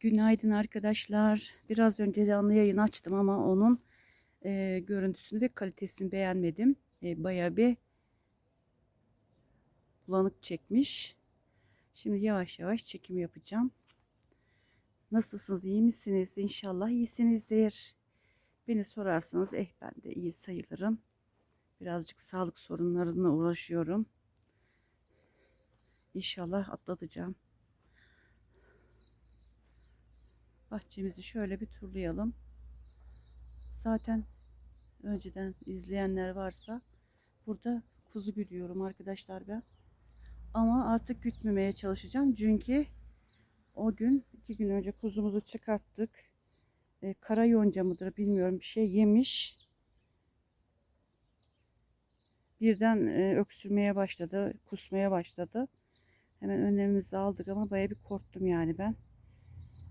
Günaydın arkadaşlar. Biraz önce canlı yayın açtım ama onun e, görüntüsünü ve kalitesini beğenmedim. E, bayağı bir bulanık çekmiş. Şimdi yavaş yavaş çekim yapacağım. Nasılsınız? iyi misiniz? İnşallah iyisinizdir. Beni sorarsanız eh ben de iyi sayılırım. Birazcık sağlık sorunlarına uğraşıyorum. İnşallah atlatacağım. Bahçemizi şöyle bir turlayalım. Zaten önceden izleyenler varsa burada kuzu güdüyorum arkadaşlar ben. Ama artık gütmemeye çalışacağım. Çünkü o gün iki gün önce kuzumuzu çıkarttık. E, kara yonca mıdır bilmiyorum bir şey yemiş. Birden e, öksürmeye başladı, kusmaya başladı. Hemen önlemimizi aldık ama baya bir korktum yani ben.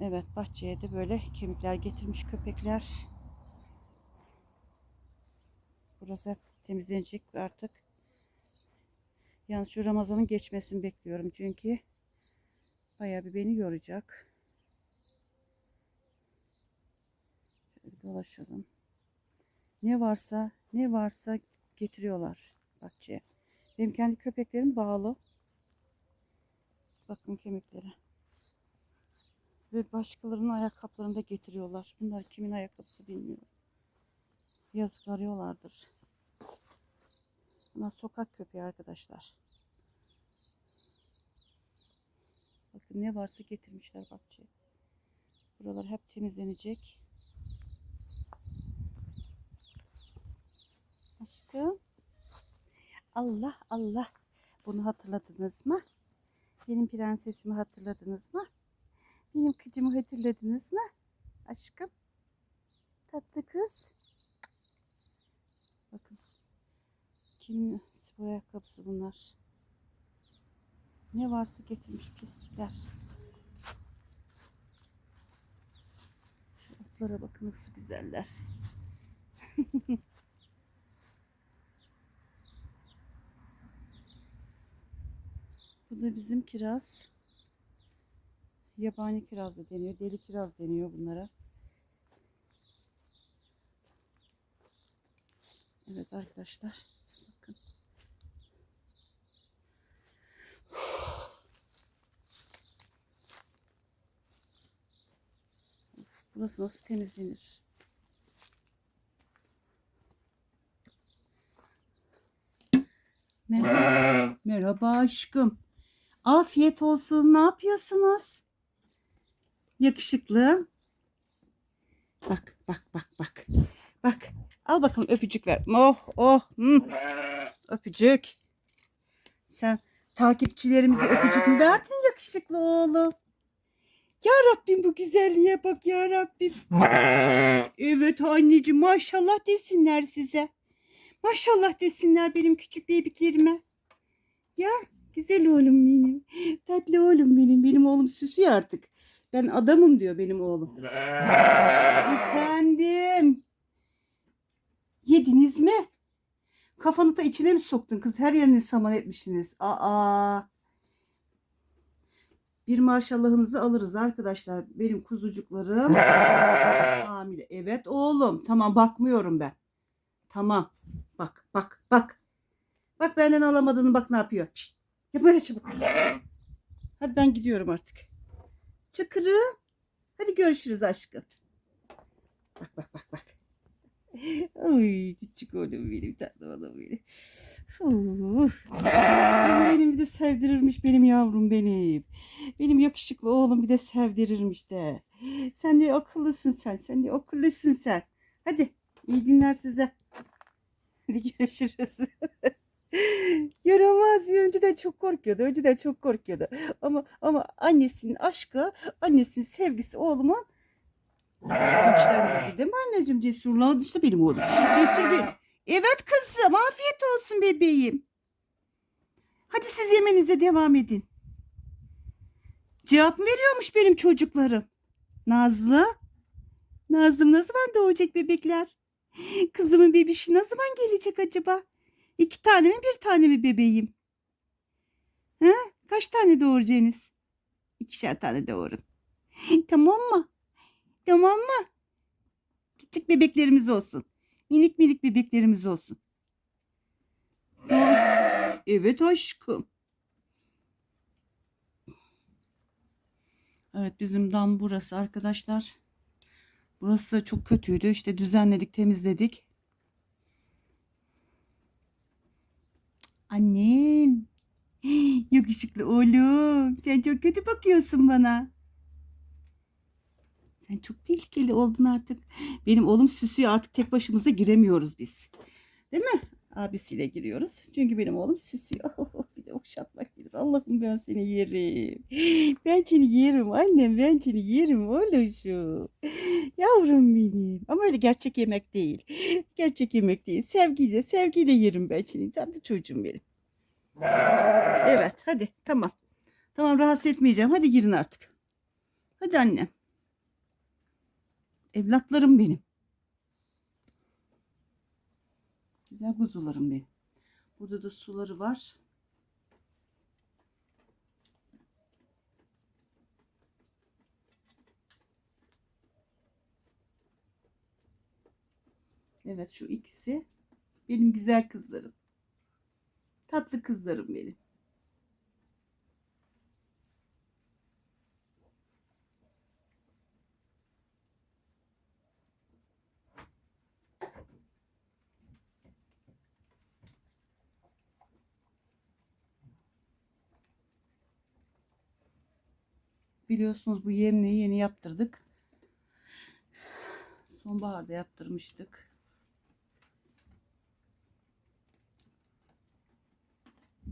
Evet bahçeye de böyle kemikler getirmiş köpekler. Burası hep temizlenecek artık. Yalnız şu Ramazan'ın geçmesini bekliyorum çünkü bayağı bir beni yoracak. Şöyle dolaşalım. Ne varsa ne varsa getiriyorlar bahçeye. Benim kendi köpeklerim bağlı. Bakın kemikleri. Ve başkalarının ayakkabılarını da getiriyorlar. Bunlar kimin ayakkabısı bilmiyorum. Yazık arıyorlardır. Bunlar sokak köpeği arkadaşlar. Bakın ne varsa getirmişler bahçeye. Buralar hep temizlenecek. Aşkım. Allah Allah. Bunu hatırladınız mı? Benim prensesimi hatırladınız mı? Benim kızımı hatırladınız mı? Aşkım. Tatlı kız. Bakın. Kimin spor ayakkabısı bunlar? Ne varsa getirmiş pislikler. Şu atlara bakın nasıl güzeller. Bu da bizim kiraz. Yabani kiraz da deniyor. Deli kiraz deniyor bunlara. Evet arkadaşlar. Bakın. Burası nasıl temizlenir? Merhaba. Merhaba aşkım. Afiyet olsun. Ne yapıyorsunuz? Yakışıklı. Bak bak bak bak. Bak. Al bakalım öpücük ver. Oh oh. hmm. Öpücük. Sen takipçilerimize öpücük mü verdin yakışıklı oğlum? Ya Rabbim bu güzelliğe bak ya Rabbim. Evet anneciğim maşallah desinler size. Maşallah desinler benim küçük bebeklerime. Ya güzel oğlum benim. Tatlı oğlum benim. Benim oğlum süsüyor artık. Ben adamım diyor benim oğlum. Efendim. Yediniz mi? Kafanı da içine mi soktun kız? Her yerini saman etmişsiniz. Aa. Bir maşallahınızı alırız arkadaşlar. Benim kuzucuklarım hamile. Evet oğlum. Tamam bakmıyorum ben. Tamam. Bak bak bak. Bak benden alamadığını bak ne yapıyor. Şşt. Ya böyle çabuk. Hadi ben gidiyorum artık. Çakırım. Hadi görüşürüz aşkım. Bak bak bak bak. Ay küçük oğlum benim tatlı oğlum benim. Benim bir de sevdirirmiş benim yavrum benim. Benim yakışıklı oğlum bir de sevdirirmiş de. Sen de akıllısın sen. Sen de akıllısın sen. Hadi iyi günler size. Hadi görüşürüz. Yaramaz. Önceden çok korkuyordu. Önceden çok korkuyordu. Ama ama annesinin aşkı, annesinin sevgisi oğlumun güçlendirdi değil mi anneciğim? Cesurluğa işte benim oğlum. Cesur değil. Evet kızım. Afiyet olsun bebeğim. Hadi siz yemenize devam edin. Cevap mı veriyormuş benim çocuklarım? Nazlı? Nazlım ne zaman doğacak bebekler? Kızımın bebişi ne zaman gelecek acaba? İki tane mi bir tane mi bebeğim? Ha? Kaç tane doğuracaksınız? İkişer tane doğurun. Tamam mı? Tamam mı? Küçük bebeklerimiz olsun. Minik minik bebeklerimiz olsun. Evet aşkım. Evet bizim dam burası arkadaşlar. Burası çok kötüydü. İşte düzenledik, temizledik. Annem. Yakışıklı oğlum. Sen çok kötü bakıyorsun bana. Sen çok tehlikeli oldun artık. Benim oğlum süsüyor artık tek başımıza giremiyoruz biz. Değil mi? Abisiyle giriyoruz. Çünkü benim oğlum süsüyor. bir de okşatmak bilir. Allah'ım ben seni yerim. Ben seni yerim annem. Ben seni yerim oğluşum. Yavrum benim. Ama öyle gerçek yemek değil. Gerçek yemek değil. Sevgiyle, sevgiyle yerim ben seni. Tatlı çocuğum benim. Evet hadi tamam. Tamam rahatsız etmeyeceğim. Hadi girin artık. Hadi annem. Evlatlarım benim. Güzel kuzularım benim. Burada da suları var. Evet şu ikisi benim güzel kızlarım. Tatlı kızlarım benim. Biliyorsunuz bu yemliği yeni yaptırdık. Sonbaharda yaptırmıştık.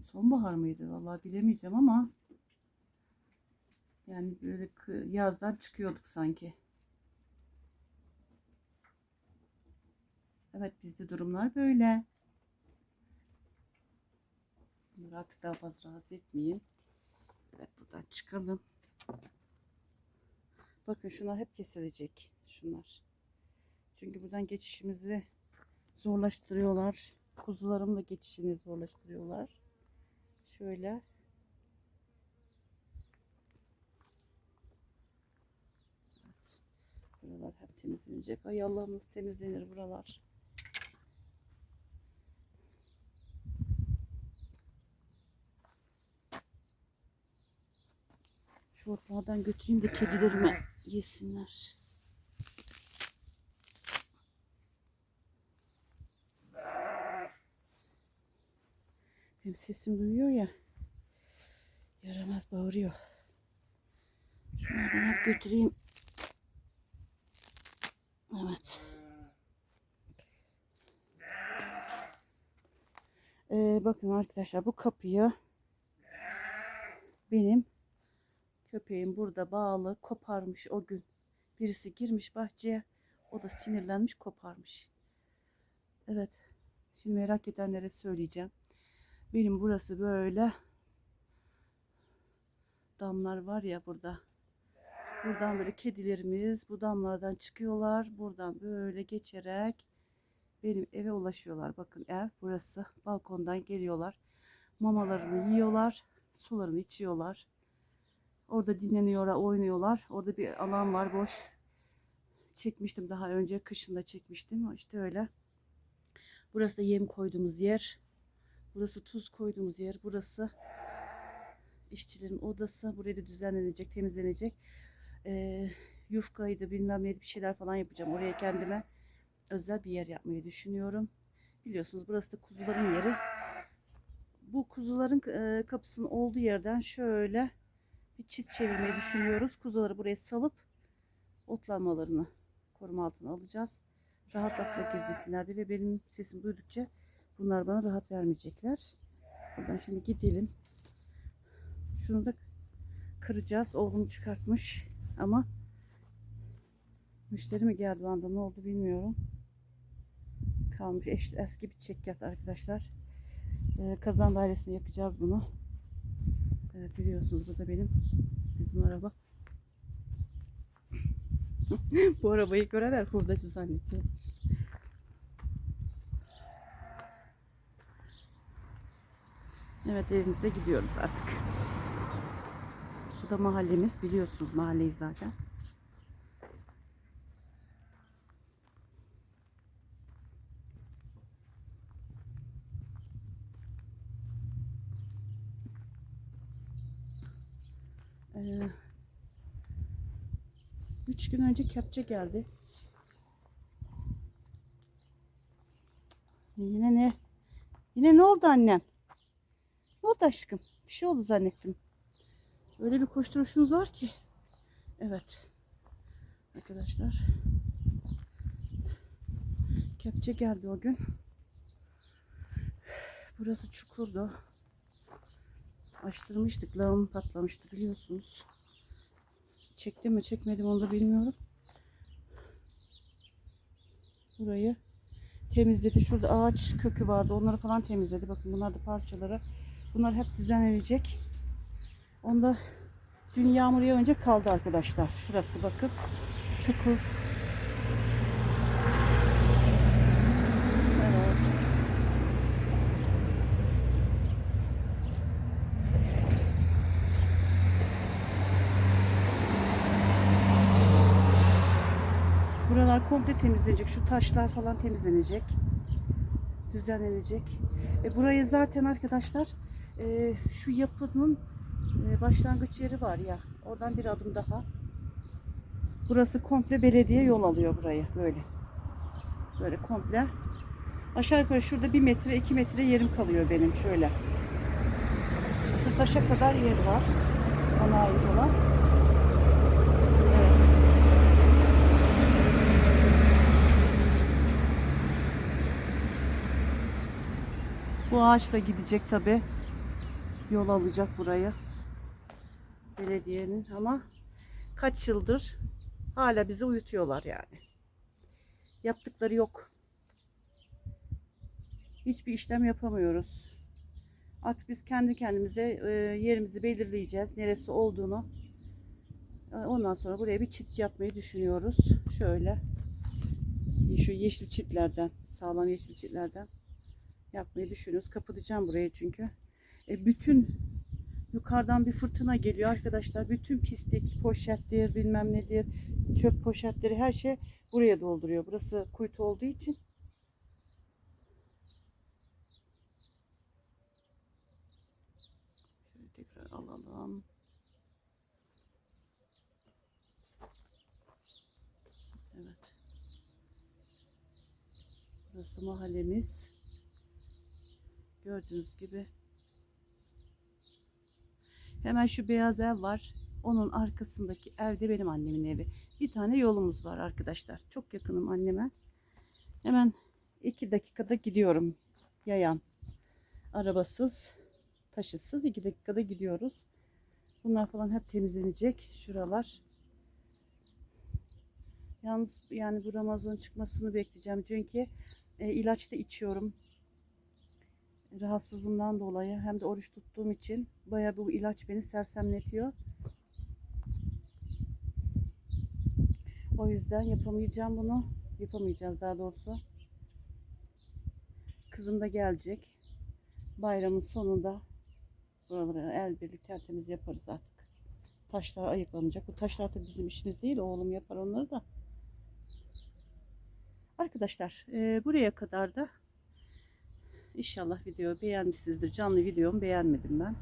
Sonbahar mıydı? Vallahi bilemeyeceğim ama yani böyle yazdan çıkıyorduk sanki. Evet bizde durumlar böyle. Bunları artık daha fazla rahatsız etmeyeyim. Evet buradan çıkalım. Bakın şunlar hep kesilecek. Şunlar. Çünkü buradan geçişimizi zorlaştırıyorlar. Kuzularım da geçişini zorlaştırıyorlar. Şöyle. Evet. Buralar hep temizlenecek. Ay Allah'ım nasıl temizlenir buralar. Şu ortalardan götüreyim de kedilerime yesinler. Benim sesim duyuyor ya. Yaramaz bağırıyor. Şunlardan hep götüreyim. Evet. Ee, bakın arkadaşlar bu kapıyı benim köpeğim burada bağlı koparmış o gün. Birisi girmiş bahçeye o da sinirlenmiş koparmış. Evet. Şimdi merak edenlere söyleyeceğim. Benim burası böyle damlar var ya burada. Buradan böyle kedilerimiz bu damlardan çıkıyorlar. Buradan böyle geçerek benim eve ulaşıyorlar. Bakın ev burası. Balkondan geliyorlar. Mamalarını yiyorlar. Sularını içiyorlar. Orada dinleniyorlar, oynuyorlar. Orada bir alan var boş. Çekmiştim daha önce. Kışında çekmiştim. İşte öyle. Burası da yem koyduğumuz yer. Burası tuz koyduğumuz yer. Burası işçilerin odası. Burayı da düzenlenecek, temizlenecek. Ee, yufkaydı bilmem neydi bir şeyler falan yapacağım. Oraya kendime özel bir yer yapmayı düşünüyorum. Biliyorsunuz burası da kuzuların yeri. Bu kuzuların e, kapısının olduğu yerden şöyle bir çift çevirmeyi düşünüyoruz. Kuzuları buraya salıp otlanmalarını koruma altına alacağız. Rahatlıkla gezinsinler diye ve benim sesim duydukça bunlar bana rahat vermeyecekler. Buradan şimdi gidelim. Şunu da kıracağız. Oğlum çıkartmış ama müşteri mi geldi anda ne oldu bilmiyorum. Kalmış eş, eski bir çekyat arkadaşlar. Ee, kazan dairesine yakacağız bunu. Evet biliyorsunuz bu da benim bizim araba. bu arabayı görenler hurdacı zannediyor. Evet evimize gidiyoruz artık. Bu da mahallemiz. Biliyorsunuz mahalleyi zaten. Ee, üç gün önce kepçe geldi. Yine ne? Yine ne oldu annem? Oldu aşkım? Bir şey oldu zannettim. Öyle bir koşturuşunuz var ki. Evet. Arkadaşlar. Kepçe geldi o gün. Burası çukurdu. Açtırmıştık. Lağım patlamıştı biliyorsunuz. Çektim mi çekmedim onu da bilmiyorum. Burayı temizledi. Şurada ağaç kökü vardı. Onları falan temizledi. Bakın bunlar da parçaları. Bunlar hep düzenlenecek. Onda dün yağmur yağınca kaldı arkadaşlar. Şurası bakın. Çukur. Evet. Buralar komple temizlenecek. Şu taşlar falan temizlenecek. Düzenlenecek. E, burayı zaten arkadaşlar e, şu yapının e, başlangıç yeri var ya. Oradan bir adım daha. Burası komple belediye yol alıyor buraya böyle. Böyle komple. Aşağı yukarı şurada bir metre iki metre yerim kalıyor benim şöyle. Şu taşa kadar yer var. Bana ait olan. Bu ağaç da gidecek tabi. Yol alacak burayı. Belediyenin ama kaç yıldır hala bizi uyutuyorlar yani. Yaptıkları yok. Hiçbir işlem yapamıyoruz. Artık biz kendi kendimize e, yerimizi belirleyeceğiz. Neresi olduğunu. E, Ondan sonra buraya bir çit yapmayı düşünüyoruz. Şöyle. Şu yeşil çitlerden, sağlam yeşil çitlerden yapmayı düşünüyoruz. Kapatacağım burayı çünkü. E, bütün yukarıdan bir fırtına geliyor arkadaşlar. Bütün pislik, poşettir, bilmem nedir, çöp poşetleri her şey buraya dolduruyor. Burası kuytu olduğu için. Şöyle tekrar alalım. Evet. Burası mahallemiz. Gördüğünüz gibi. Hemen şu beyaz ev var. Onun arkasındaki evde benim annemin evi. Bir tane yolumuz var arkadaşlar. Çok yakınım anneme. Hemen iki dakikada gidiyorum. Yayan. Arabasız, taşıtsız iki dakikada gidiyoruz. Bunlar falan hep temizlenecek. Şuralar. Yalnız yani bu Ramazan çıkmasını bekleyeceğim. Çünkü e, ilaç da içiyorum rahatsızlığımdan dolayı hem de oruç tuttuğum için bayağı bu ilaç beni sersemletiyor. O yüzden yapamayacağım bunu. Yapamayacağız daha doğrusu. Kızım da gelecek. Bayramın sonunda buraları el birlik tertemiz yaparız artık. Taşlar ayıklanacak. Bu taşlar da bizim işimiz değil. Oğlum yapar onları da. Arkadaşlar e, buraya kadar da İnşallah video beğenmişsinizdir. Canlı videomu beğenmedim ben.